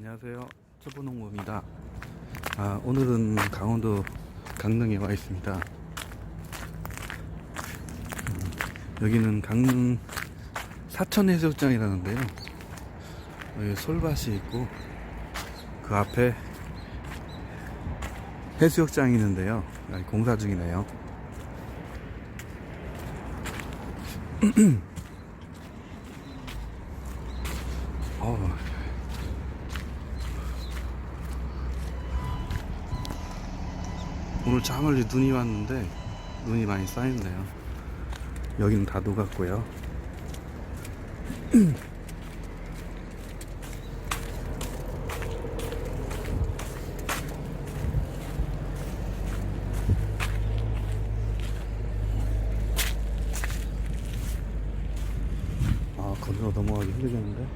안녕하세요. 초보농부입니다. 아, 오늘은 강원도 강릉에 와 있습니다. 음, 여기는 강릉 사천해수욕장이라는데요. 여기 솔밭이 있고 그 앞에 해수욕장이 있는데요. 공사 중이네요. 어, 오늘 자멀리 눈이 왔는데 눈이 많이 쌓였네요. 여기는 다 녹았고요. 아 거기로 넘어가기 힘들겠는데?